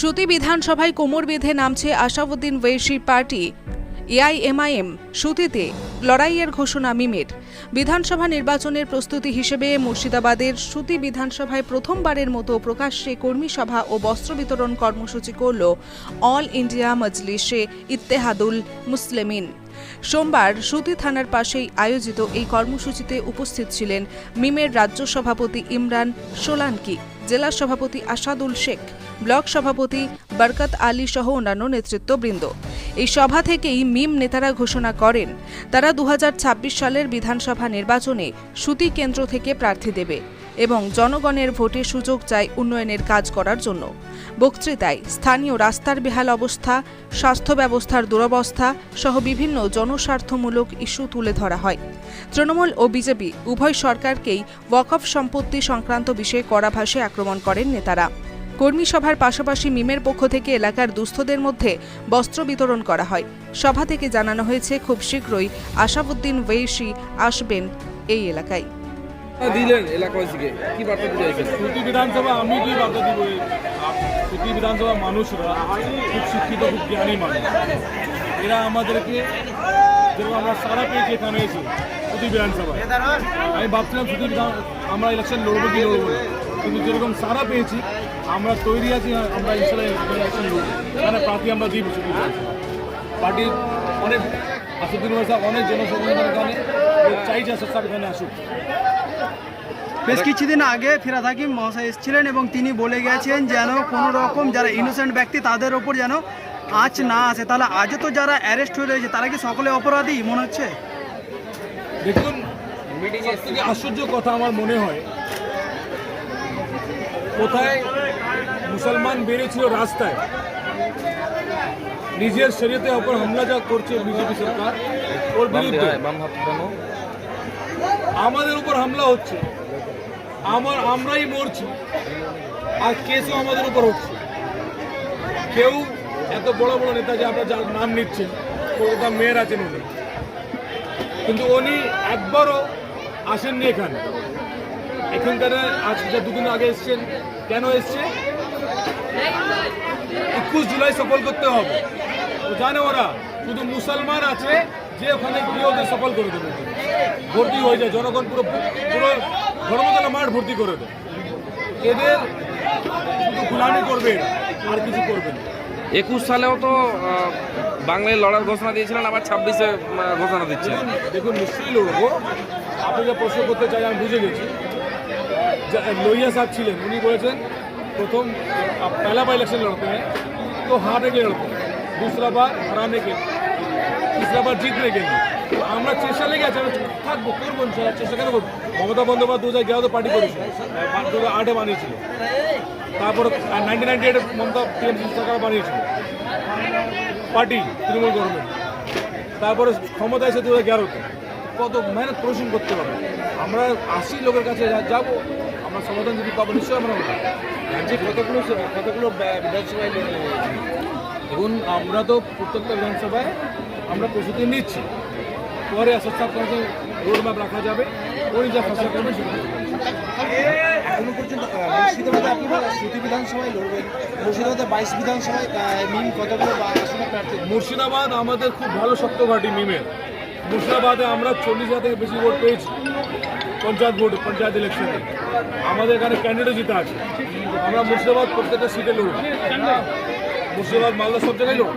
সুতি বিধানসভায় কোমর বেঁধে নামছে আশাউদ্দিন ওয়েশি পার্টি। এআইএমআইএম সুতিতে লড়াইয়ের ঘোষণা মিমের। বিধানসভা নির্বাচনের প্রস্তুতি হিসেবে মুর্শিদাবাদের সুতি বিধানসভায় প্রথমবারের মতো প্রকাশ্যে কর্মী সভা ও বস্ত্র বিতরণ কর্মসূচি করল অল ইন্ডিয়া মজলিসে ইত্তেহাদুল মুসলিমিন। সোমবার সুতি থানার পাশেই আয়োজিত এই কর্মসূচিতে উপস্থিত ছিলেন মিমের রাজ্য সভাপতি ইমরান সোলানকি, জেলা সভাপতি আসাদুল শেখ। ব্লক সভাপতি বরকত আলী সহ অন্যান্য নেতৃত্ববৃন্দ। এই সভা থেকেই মিম নেতারা ঘোষণা করেন, তারা দু হাজার ছাব্বিশ সালের বিধানসভা নির্বাচনে সুতি কেন্দ্র থেকে প্রার্থী দেবে এবং জনগণের ভোটে সুযোগ চায় উন্নয়নের কাজ করার জন্য। বক্তৃতায় স্থানীয় রাস্তার বেহাল অবস্থা, স্বাস্থ্য ব্যবস্থার দুরবস্থা সহ বিভিন্ন জনস্বার্থমূলক ইস্যু তুলে ধরা হয়। তৃণমূল ও বিজেপি উভয় সরকারকেই ওয়াকফ সম্পত্তি সংক্রান্ত বিষয়ে কড়া আক্রমণ করেন নেতারা। কর্মী সভার পাশাপাশি মিমের পক্ষ থেকে এলাকার দুস্থদের মধ্যে বস্ত্র বিতরণ করা হয়। সভা থেকে জানানো হয়েছে খুব শীঘ্রই আশাবুদ্দিন ওয়েশি আসবেন এই এলাকায়। দিলেন এলাকাবাসীকে। কি বার্তা দিতে চাইছেন? বিধানসভা আমি কি বার্তা দিব? বিধানসভা মানুষরা খুব শিক্ষিত খুব জ্ঞানী মানুষ। এরা আমাদেরকে যেরকম আমরা সারা পেয়েছি এখানে এসে আমি ভাবছিলাম আমরা ইলেকশন লড়বো কি লড়বো কিন্তু যেরকম সারা পেয়েছি আমরা তৈরি আছি আমরা ইনশাল্লাহ ইলেকশন লড়বো এখানে প্রার্থী আমরা সুতি বিধানসভা পার্টির অনেক আসুদ্দিন সাহেব অনেক এখানে। লোক চাইছে আসাদ সাহেব এখানে আসুক। বেশ কিছুদিন আগে ফিরাদ হাকিম মহাশয় এসেছিলেন এবং তিনি বলে গেছেন যেন কোনো রকম যারা ইনোসেন্ট ব্যক্তি তাদের ওপর যেন আঁচ না আসে। তাহলে আজও তো যারা অ্যারেস্ট হয়ে রয়েছে তারা কি সকলে অপরাধী মনে হচ্ছে? দেখুন আশ্চর্য কথা আমার মনে হয় কোথায় মুসলমান বেড়েছিল রাস্তায়। নিজের শরীয়তে ওপর হামলা যা করছে বিজেপি সরকার ওর বিরুদ্ধে। আমাদের উপর হামলা হচ্ছে। আমার আমরাই মরছি। আর কেসও আমাদের উপর হচ্ছে। কেউ এত বড় বড় নেতা যে আপনার যার নাম নিচ্ছেন কলকাতা মেয়ের আছেন উনি কিন্তু উনি একবারও আসেননি এখানে। এখানকার আজ যা দুদিন আগে এসছেন কেন এসছে? একুশ জুলাই সফল করতে হবে। জানে ওরা শুধু মুসলমান আছে যে ওখানে গিয়ে ওদের সফল করে দেবে। ভর্তি হয়ে যায় জনগণ পুরো পুরো ধর্মতলা মাঠ ভর্তি করে দেয়। এদের শুধু গুলামি করবে আর কিছু করবে না। একুশ সালেও তো বাংলায় লড়ার ঘোষণা দিয়েছিলেন আবার ছাব্বিশে ঘোষণা দিচ্ছেন। দেখুন, নিশ্চয়ই লড়বো। আপনি যে প্রশ্ন করতে চাই আমি বুঝে গেছি। লোহিয়া সাহেব ছিলেন উনি বলেছেন প্রথম आप पहला बार इलेक्शन लड़ते हैं तो हारने के लिए लड़ते हैं दूसरा बार हराने के लिए तीसरा बार जीतने के लिए তো আমরা চেষ্টা লেগে আছি আমরা থাকবো করবো ইনশাল্লাহ চেষ্টা কেন করবো মমতা বন্দ্যোপাধ্যায় দু হাজার এগারোতে পার্টি করেছিল দু হাজার আটে বানিয়েছিল তারপর নাইনটিন নাইনটি এইটে মমতা টিএমসি সরকার বানিয়েছিল পার্টি তৃণমূল গভর্নমেন্ট তারপরে ক্ষমতা এসে দু হাজার এগারোতে কত মেহনত পরিশ্রম করতে হবে আমরা আশি লোকের কাছে যা- যাব আমরা সমাধান যদি পাবো নিশ্চয়ই আমরা। রাজ্যে কতগুলো কতগুলো বিধানসভায় দেখুন আমরা তো প্রত্যেকটা বিধানসভায় আমরা প্রস্তুতি নিচ্ছি। পরে আসাদ সাহেব রোড ম্যাপ রাখা যাবে। ওই যা ফসল করবে এখনও পর্যন্ত মুর্শিদাবাদে আপনারা সুতি বিধানসভায় লড়বেন মুর্শিদাবাদে বাইশ বিধানসভায় মিম কতগুলো আসনে প্রার্থী? মুর্শিদাবাদ আমাদের খুব ভালো শক্ত ঘাটি মিমের। মুর্শিদাবাদে আমরা চল্লিশ হাজার থেকে বেশি ভোট পেয়েছি। পঞ্চায়েত ভোট, পঞ্চায়েত ইলেকশনে আমাদের এখানে ক্যান্ডিডেট জিতে আছে। আমরা মুর্শিদাবাদ প্রত্যেকটা সিটে লড়ব। মুর্শিদাবাদ, মালদা সব জায়গায় লড়ব।